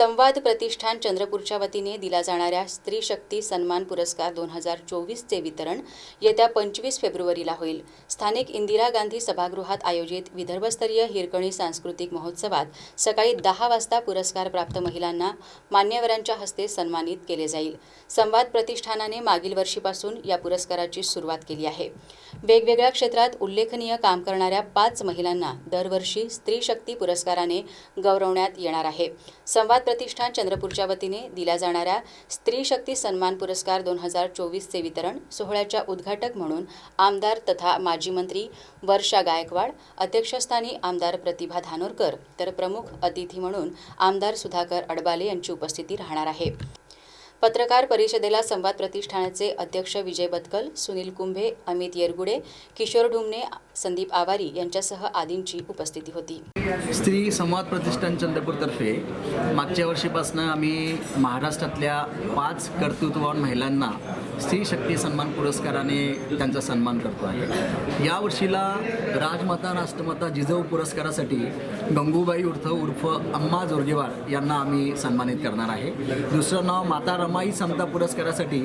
संवाद प्रतिष्ठान चंद्रपूरच्या वतीने दिला जाणाऱ्या स्त्री शक्ती सन्मान पुरस्कार दोन हजार चोवीसचे वितरण येत्या पंचवीस फेब्रुवारीला होईल. स्थानिक इंदिरा गांधी सभागृहात आयोजित विदर्भस्तरीय हिरकणी सांस्कृतिक महोत्सवात सकाळी दहा वाजता पुरस्कार प्राप्त महिलांना मान्यवरांच्या हस्ते सन्मानित केले जाईल. संवाद प्रतिष्ठानाने मागील वर्षीपासून या पुरस्काराची सुरुवात केली आहे. वेगवेगळ्या क्षेत्रात उल्लेखनीय काम करणाऱ्या पाच महिलांना दरवर्षी स्त्री शक्ती पुरस्काराने गौरवण्यात येणार आहे. संवाद प्रतिष्ठान चंद्रपूरच्या वतीने दिल्या जाणाऱ्या स्त्री शक्ती सन्मान पुरस्कार दोन हजार चोवीसचे वितरण सोहळ्याच्या उद्घाटक म्हणून आमदार तथा माजी मंत्री वर्षा गायकवाड अध्यक्षस्थानी आमदार प्रतिभा धानोरकर तर प्रमुख अतिथी म्हणून आमदार सुधाकर अडबाले यांची उपस्थिती राहणार आहे. पत्रकार परिषदेला संवाद प्रतिष्ठानाचे अध्यक्ष विजय बतकल सुनील कुंभे अमित येरगुडे किशोर ढुमणे संदीप आवारी यांच्यासह आदींची उपस्थिती होती. स्त्री संवाद प्रतिष्ठान चंद्रपूरतर्फे मागच्या वर्षीपासून आम्ही महाराष्ट्रातल्या पाच कर्तृत्ववान महिलांना स्त्री शक्ती सन्मान पुरस्काराने त्यांचा सन्मान करतो आहे. या वर्षीला राजमाता राष्ट्रमाता जिजाऊ पुरस्कारासाठी गंगूबाई उर्फ उर्फ अम्मा जोरगेवार यांना आम्ही सन्मानित करणार आहे. दुसरं नाव माता रमाई समता पुरस्कारासाठी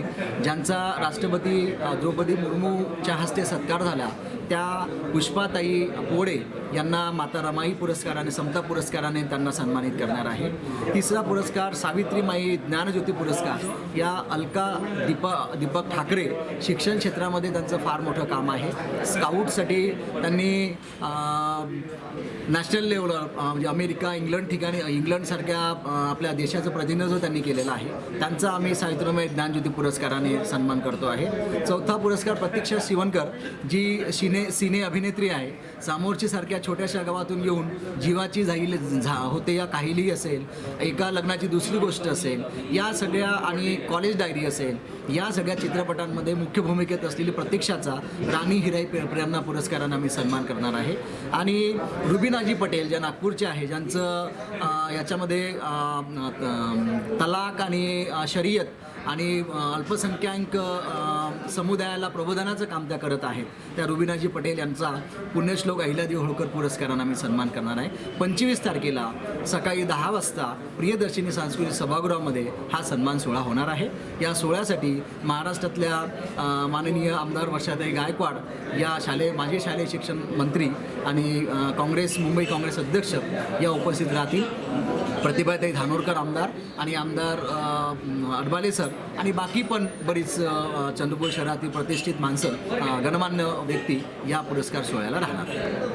ज्यांचा राष्ट्रपती द्रौपदी मुर्मूच्या हस्ते सत्कार झाला त्या पुष्पाताई पोळे यांना माता रमाई पुरस्काराने समता पुरस्काराने त्यांना सन्मानित करणार आहे. तिसरा पुरस्कार सावित्रीमाई ज्ञानज्योती पुरस्कार. या अलका दीपा दीपक ठाकरे शिक्षण क्षेत्रामध्ये त्यांचं फार मोठं काम आहे. स्काउटसाठी त्यांनी नॅशनल लेवलवर म्हणजे अमेरिका इंग्लंड ठिकाणी इंग्लंडसारख्या आपल्या देशाचं प्रतिनिधित्व त्यांनी केलेलं आहे. त्यांचा आम्ही सावित्रीमाई ज्ञानज्योती पुरस्काराने सन्मान करतो आहे. चौथा पुरस्कार प्रतीक्षा शिवणकर जी सिने सिने अभिनेत्री आहे. सामोरची सारख्या छोट्याशा गावातून येऊन जीवाची जाईल झा होते या काहिली असेल एका लग्नाची दुसरी गोष्ट असेल या सगळ्या आणि कॉलेज डायरी असेल या सगळ्या चित्रपटांमध्ये मुख्य भूमिकेत असलेली प्रतीक्षाचा राणी हिराई प्रेरणा पुरस्कारांना मी सन्मान करणार आहे. आणि रुबिनाजी पटेल ज्या नागपूरच्या आहे ज्यांचं याच्यामध्ये तलाक आणि अं, शर्यत आणि अल्पसंख्याक समुदायाला प्रबोधनाचं काम त्या करत आहेत. त्या रुबिनाजी पटेल यांचा पुण्यश्लोक अहिल्यादेवी होळकर पुरस्कारानं आम्ही सन्मान करणार आहे. पंचवीस तारखेला सकाळी दहा वाजता प्रियदर्शिनी सांस्कृतिक सभागृहामध्ये हा सन्मान सोहळा होणार आहे. या सोहळ्यासाठी महाराष्ट्रातल्या माननीय आमदार वर्षाताई गायकवाड या शालेय माजी शालेय शिक्षण मंत्री आणि काँग्रेस मुंबई काँग्रेस अध्यक्ष या उपस्थित राहतील. प्रतिभाताई धानोरकर आमदार आणि आमदार अडबाले सर. आणि बाकी पण बरीच चंद्रपूर शहरातील प्रतिष्ठित माणसं गणमान्य व्यक्ती या पुरस्कार सोहळ्याला राहणार.